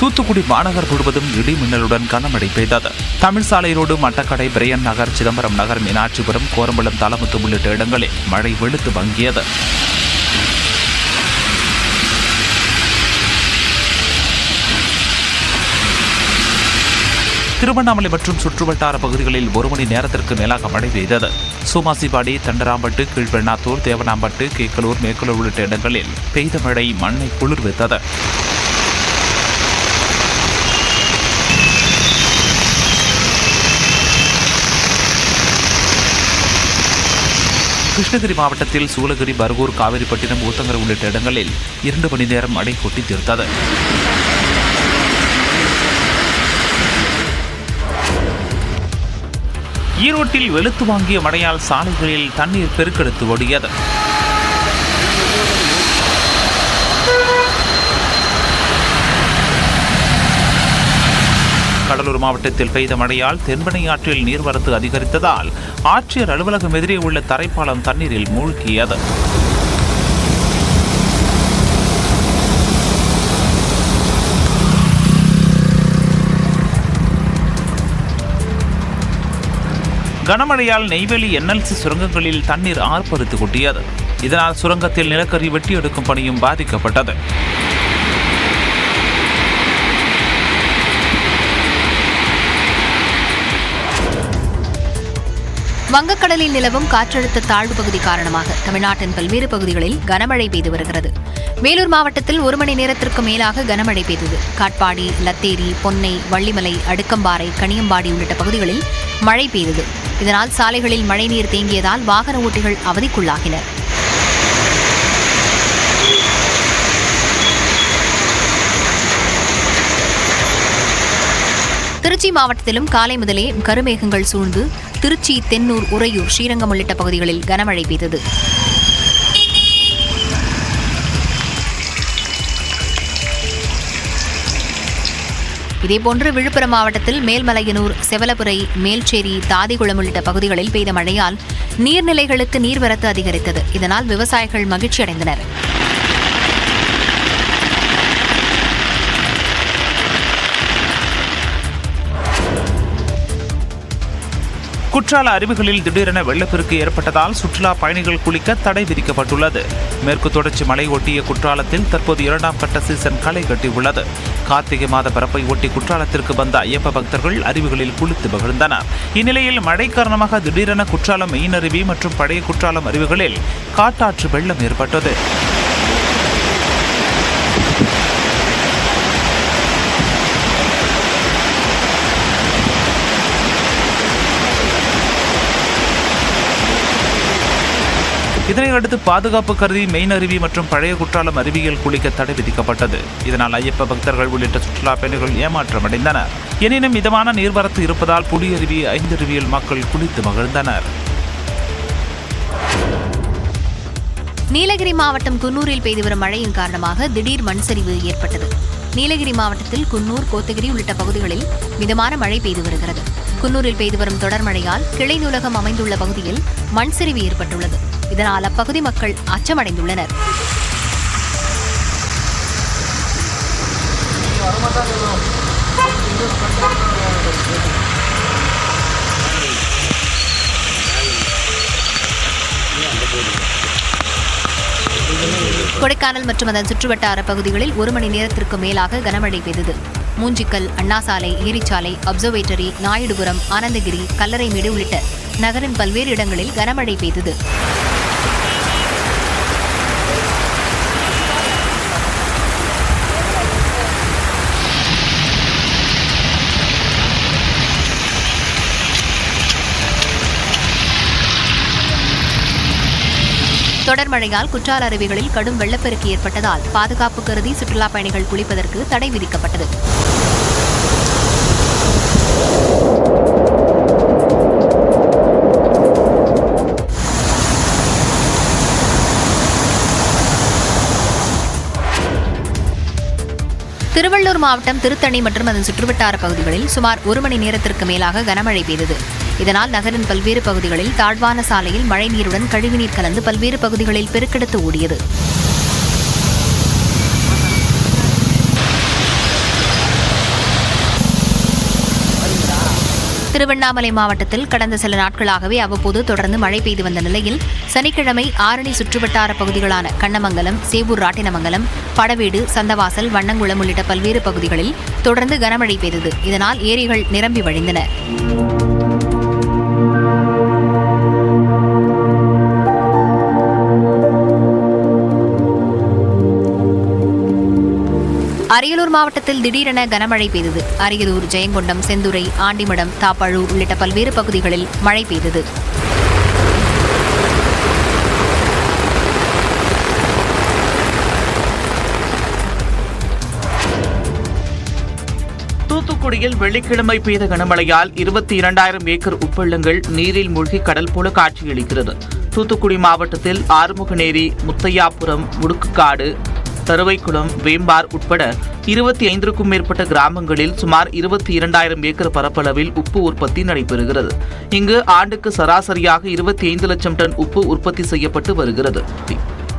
தூத்துக்குடி மாநகர் முழுவதும் இடி மின்னலுடன் கனமழை பெய்தது. தமிழ் சாலை ரோடு மட்டக்கடை பிரையன் நகர் சிதம்பரம் நகர் மீனாட்சிபுரம் கோரம்பலம் தலமுத்து உள்ளிட்ட இடங்களில் மழை வெளுத்து வங்கியது திருவண்ணாமலை மற்றும் சுற்றுவட்டார பகுதிகளில் ஒரு மணி நேரத்திற்கு மேலாக மழை பெய்தது. சோமாசிபாடி தண்டராம்பட்டு கீழ்பெண்ணாத்தூர் தேவனாம்பட்டு கேக்கலூர் மேக்கலூர் உள்ளிட்ட இடங்களில் பெய்த மழை மண்ணை குளிர்வித்தது. கிருஷ்ணகிரி மாவட்டத்தில் சூலகிரி பர்கூர் காவிரிப்பட்டினம் ஊத்தங்கரை உள்ளிட்ட இடங்களில் இரண்டு மணி நேரம் மழை கொட்டி தீர்த்தது. ஈரோட்டில் வெளுத்து வாங்கிய மழையால் சாலைகளில் தண்ணீர் பெருக்கெடுத்து ஓடியது. கடலூர் மாவட்டத்தில் பெய்த மழையால் தென்பனை ஆற்றில் நீர்வரத்து அதிகரித்ததால் ஆட்சியர் அலுவலகம் எதிரே உள்ள தரைப்பாலம் தண்ணீரில் மூழ்கியது. கனமழையால் நெய்வேலி என்எல்சி சுரங்கங்களில் தண்ணீர் ஆர்ப்பரித்து கொட்டியது. இதனால் சுரங்கத்தில் நிலக்கரி வெட்டி எடுக்கும் பணியும் பாதிக்கப்பட்டது. வங்கக்கடலில் நிலவும் காற்றழுத்த தாழ்வு பகுதி காரணமாக தமிழ்நாட்டின் பல்வேறு பகுதிகளில் கனமழை பெய்து வருகிறது. வேலூர் மாவட்டத்தில் ஒரு மணி நேரத்திற்கு மேலாக கனமழை பெய்தது. காட்பாடி லத்தேரி பொன்னை வள்ளிமலை அடுக்கம்பாறை கனியம்பாடி உள்ளிட்ட பகுதிகளில் மழை பெய்தது. இதனால் சாலைகளில் மழைநீர் தேங்கியதால் வாகன ஓட்டிகள் அவதிக்குள்ளாகினர் திருச்சி மாவட்டத்திலும் காலை முதலே கருமேகங்கள் சூழ்ந்து திருச்சி தென்னூர் உறையூர் ஸ்ரீரங்கம் உள்ளிட்ட பகுதிகளில் கனமழை பெய்தது. இதேபோன்று விழுப்புரம் மாவட்டத்தில் மேல்மலையனூர் செவலபுரை மேல்ச்சேரி தாதிகுளம் உள்ளிட்ட பகுதிகளில் பெய்த மழையால் நீர்நிலைகளுக்கு நீர்வரத்து அதிகரித்தது. இதனால் விவசாயிகள் மகிழ்ச்சியடைந்தனர். குற்றால அருவிகளில் திடீரென வெள்ளப்பெருக்கு ஏற்பட்டதால் சுற்றுலா பயணிகள் குளிக்க தடை விதிக்கப்பட்டுள்ளது. மேற்கு தொடர்ச்சி மலை ஒட்டிய குற்றாலத்தில் தற்போது இரண்டாம் கட்ட சீசன் களை கட்டியுள்ளது. கார்த்திகை மாத பரப்பை ஒட்டி குற்றாலத்திற்கு வந்த ஐயப்ப பக்தர்கள் அருவிகளில் குளித்து மகிழ்ந்தனர். இந்நிலையில் மழை காரணமாக திடீரென குற்றாலம் மெயின் அருவி மற்றும் பழைய குற்றாலம் அருவிகளில் காட்டாற்று வெள்ளம் ஏற்பட்டது. இதனை அடுத்து பாதுகாப்பு கருதி மெயின் அருவி மற்றும் பழைய குற்றாலம் அருவியில் குளிக்க தடை விதிக்கப்பட்டது. இதனால் ஐயப்ப பக்தர்கள் உள்ளிட்ட சுற்றுலா பயணிகள் ஏமாற்றமடைந்தனர். எனினும் மிதமான நீர்வரத்து இருப்பதால் புலியருவி ஐந்தருவியில் மக்கள் குளித்து மகிழ்ந்தனர். நீலகிரி மாவட்டம் குன்னூரில் பெய்து வரும் மழையின் காரணமாக திடீர் மண் சரிவு ஏற்பட்டது. நீலகிரி மாவட்டத்தில் குன்னூர் கோத்தகிரி உள்ளிட்ட பகுதிகளில் மிதமான மழை பெய்து வருகிறது. குன்னூரில் பெய்து வரும் தொடர் மழையால் கிளை நூலகம் அமைந்துள்ள பகுதியில் மண் சரிவு ஏற்பட்டுள்ளது. இதனால் அப்பகுதி மக்கள் அச்சமடைந்துள்ளனர். கொடைக்கானல் மற்றும் அதன் சுற்றுவட்டார பகுதிகளில் ஒரு மணி நேரத்திற்கு மேலாக கனமழை பெய்தது. மூஞ்சிக்கல் அண்ணாசாலை ஏரிச்சாலை அப்சர்வேட்டரி நாயுடுபுரம் ஆனந்தகிரி கல்லறைமேடு உள்ளிட்ட நகரின் பல்வேறு இடங்களில் கனமழை பெய்தது. தொடர் மழையால் குற்றால அருவிகளில் கடும் வெள்ளப்பெருக்கு ஏற்பட்டதால் பாதுகாப்பு கருதி சுற்றுலாப் பயணிகள் குளிப்பதற்கு தடை விதிக்கப்பட்டது. திருவள்ளூர் மாவட்டம் திருத்தணி மற்றும் அதன் சுற்றுவட்டார பகுதிகளில் சுமார் ஒரு மணி நேரத்திற்கு மேலாக கனமழை பெய்தது. இதனால் நகரின் பல்வேறு பகுதிகளில் தாழ்வான சாலையில் மழைநீருடன் கழிவுநீர் கலந்து பல்வேறு பகுதிகளில் பெருக்கெடுத்து ஓடியது. திருவண்ணாமலை மாவட்டத்தில் கடந்த சில நாட்களாகவே அவ்வப்போது தொடர்ந்து மழை பெய்து வந்த நிலையில் சனிக்கிழமை ஆரணி சுற்றுவட்டார பகுதிகளான கண்ணமங்கலம் சேவூர் ராட்டினமங்கலம் படவேடு சந்தவாசல் வண்ணங்குளம் உள்ளிட்ட பல்வேறு பகுதிகளில் தொடர்ந்து கனமழை பெய்தது. இதனால் ஏரிகள் நிரம்பி வழிந்தன. அரியலூர் மாவட்டத்தில் திடீரென கனமழை பெய்தது. அரியலூர் ஜெயங்கொண்டம் செந்துறை ஆண்டிமடம் தாப்பழூர் உள்ளிட்ட பல்வேறு பகுதிகளில் மழை பெய்தது. தூத்துக்குடியில் வெள்ளிக்கிழமை பெய்த கனமழையால் இருபத்தி இரண்டாயிரம் ஏக்கர் உப்பள்ளங்கள் நீரில் மூழ்கி கடல் போல காட்சியளிக்கிறது. தூத்துக்குடி மாவட்டத்தில் ஆறுமுகநேரி முத்தையாபுரம் முடுக்குக்காடு தருவைக்குளம் வேம்பார் உட்பட இருபத்தி ஐந்திற்கும் மேற்பட்ட கிராமங்களில் சுமார் இருபத்தி இரண்டாயிரம் ஏக்கர் பரப்பளவில் உப்பு உற்பத்தி நடைபெறுகிறது. இங்கு ஆண்டுக்கு சராசரியாக இருபத்தி ஐந்து லட்சம் டன் உப்பு உற்பத்தி செய்யப்பட்டு வருகிறது.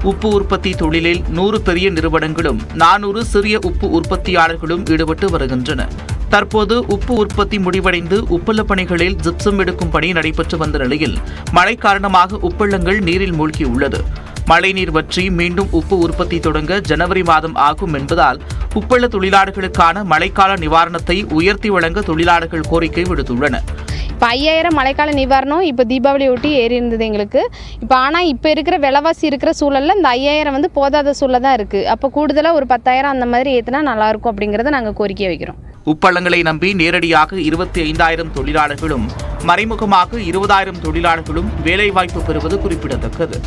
உப்பு உற்பத்தி தொழிலில் நூறு பெரிய நிறுவனங்களும் நானூறு சிறிய உப்பு உற்பத்தியாளர்களும் ஈடுபட்டு வருகின்றன. தற்போது உப்பு உற்பத்தி முடிவடைந்து உப்பள்ள பணிகளில் ஜிப்சம் எடுக்கும் பணி நடைபெற்று வந்த நிலையில் மழை காரணமாக உப்பள்ளங்கள் நீரில் மூழ்கியுள்ளது. மழைநீர் வற்றி மீண்டும் உப்பு உற்பத்தி தொடங்க ஜனவரி மாதம் ஆகும் என்பதால் உப்பள தொழிலாளர்களுக்கான மழைக்கால நிவாரணத்தை உயர்த்தி வழங்க தொழிலாளர்கள் கோரிக்கை விடுத்துள்ளனர் இப்போ ஐயாயிரம் மழைக்கால நிவாரணம் இப்போ தீபாவளி ஒட்டி ஏறி இருந்தது எங்களுக்கு. இப்போ ஆனால் இப்போ இருக்கிற விலைவாசி இருக்கிற சூழலில் இந்த ஐயாயிரம் வந்து போதாத சூழல் தான் இருக்குது அப்போ கூடுதலாக ஒரு பத்தாயிரம் அந்த மாதிரி ஏற்றினா நல்லாயிருக்கும் அப்படிங்கிறத நாங்கள் கோரிக்கை வைக்கிறோம். உப்பளங்களை நம்பி நேரடியாக இருபத்தி ஐந்தாயிரம் தொழிலாளர்களும் மறைமுகமாக இருபதாயிரம் தொழிலாளர்களும் வேலைவாய்ப்பு பெறுவது குறிப்பிடத்தக்கது.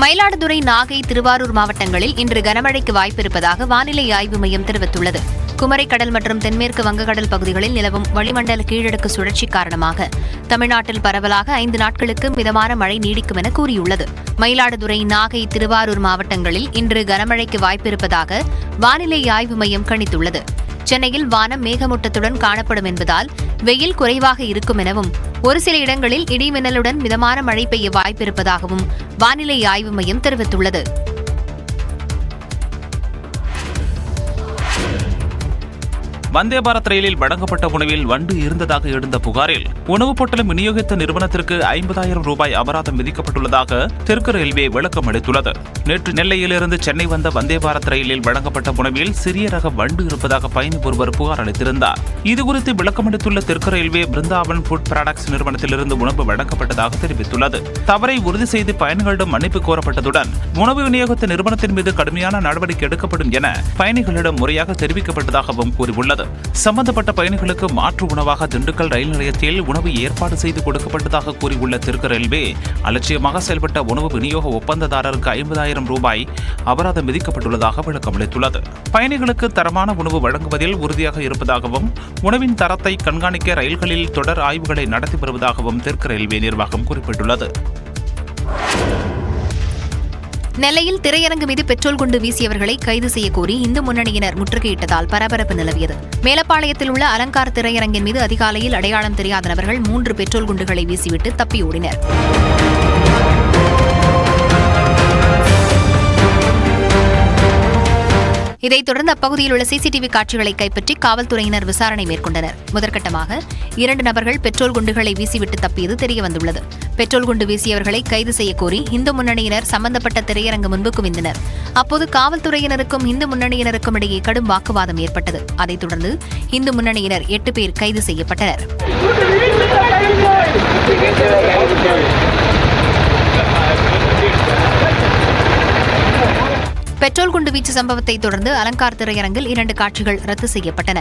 மயிலாடுதுறை நாகை திருவாரூர் மாவட்டங்களில் இன்று கனமழைக்கு வாய்ப்பிருப்பதாக வானிலை ஆய்வு மையம் தெரிவித்துள்ளது. குமரிக்கடல் மற்றும் தென்மேற்கு வங்கக்கடல் பகுதிகளில் நிலவும் வளிமண்டல கீழடுக்கு சுழற்சி காரணமாக தமிழ்நாட்டில் பரவலாக ஐந்து நாட்களுக்கு மிதமான மழை நீடிக்கும் என கூறியுள்ளது. மயிலாடுதுறை நாகை திருவாரூர் மாவட்டங்களில் இன்று கனமழைக்கு வாய்ப்பிருப்பதாக வானிலை ஆய்வு மையம் கணித்துள்ளது. சென்னையில் வானம் மேகமூட்டத்துடன் காணப்படும் என்பதால் வெயில் குறைவாக இருக்கும் எனவும் ஒரு சில இடங்களில் இடிமின்னலுடன் மிதமான மழை பெய்ய வாய்ப்பிருப்பதாகவும் வானிலை ஆய்வு மையம் தெரிவித்துள்ளது. வந்தே பாரத் ரயிலில் வழங்கப்பட்ட உணவில் வண்டு இருந்ததாக எழுந்த புகாரில் உணவுப் பொட்டலம் விநியோகித்த நிறுவனத்திற்கு ஐம்பதாயிரம் ரூபாய் அபராதம் விதிக்கப்பட்டுள்ளதாக தெற்கு ரயில்வே விளக்கம் அளித்துள்ளது. நேற்று நெல்லையிலிருந்து சென்னை வந்த வந்தே பாரத் ரயிலில் வழங்கப்பட்ட உணவில் சிறிய ரக வண்டு இருப்பதாக பயணி ஒருவர் புகார் அளித்திருந்தார். இதுகுறித்து விளக்கம் அளித்துள்ள தெற்கு ரயில்வே பிருந்தாவன் ஃபுட் ப்ராடக்ட்ஸ் நிறுவனத்திலிருந்து உணவு வழங்கப்பட்டதாக தெரிவித்துள்ளது. தவறை உறுதி செய்து பயணிகளிடம் மன்னிப்பு கோரப்பட்டதுடன் உணவு விநியோகத்த நிறுவனத்தின் மீது கடுமையான நடவடிக்கை எடுக்கப்படும் என பயணிகளிடம் முறையாக தெரிவிக்கப்பட்டதாகவும் கூறியுள்ளது. சம்பந்தப்பட்ட பயணிகளுக்கு மாற்று உணவாக திண்டுக்கல் ரயில் நிலையத்தில் உணவு ஏற்பாடு செய்து கொடுக்கப்பட்டதாக கூறியுள்ள தெற்கு ரயில்வே அலட்சியமாக செயல்பட்ட உணவு விநியோக ஒப்பந்ததாரருக்கு ஐம்பதாயிரம் ரூபாய் அபராதம் விதிக்கப்பட்டுள்ளதாக விளக்கமளித்துள்ளது பயணிகளுக்கு தரமான உணவு வழங்குவதில் உறுதியாக இருப்பதாகவும் உணவின் தரத்தை கண்காணிக்க ரயில்களில் தொடர் ஆய்வுகளை நடத்தி வருவதாகவும் தெற்கு ரயில்வே நிர்வாகம் குறிப்பிட்டுள்ளது. நெல்லையில் திரையரங்கு மீது பெட்ரோல் குண்டு வீசியவர்களை கைது செய்ய கோரி இந்து முன்னணியினர் முற்றுகையிட்டதால் பரபரப்பு நிலவியது. மேலப்பாளையத்தில் உள்ள அலங்கார் திரையரங்கின் மீது அதிகாலையில் அடையாளம் தெரியாத நபர்கள் மூன்று பெட்ரோல் குண்டுகளை வீசிவிட்டு தப்பியோடினர் இதைத் தொடர்ந்து அப்பகுதியில் உள்ள சிசிடிவி காட்சிகளை கைப்பற்றி காவல்துறையினர் விசாரணை மேற்கொண்டனர். முதற்கட்டமாக இரண்டு நபர்கள் பெட்ரோல் குண்டுகளை வீசிவிட்டு தப்பியது தெரியவந்துள்ளது. பெட்ரோல் குண்டு வீசியவர்களை கைது செய்யக்கோரி இந்து முன்னணியினர் சம்பந்தப்பட்ட திரையரங்கு முன்பு குவிந்தனர் அப்போது காவல்துறையினருக்கும் இந்து முன்னணியினருக்கும் இடையே கடும் வாக்குவாதம் ஏற்பட்டது. அதைத் தொடர்ந்து இந்து முன்னணியினர் எட்டு பேர் கைது செய்யப்பட்டனர். பெட்ரோல் குண்டு வீச்சு சம்பவத்தை தொடர்ந்து அலங்கார் திரையரங்கில் இரண்டு காட்சிகள் ரத்து செய்யப்பட்டன.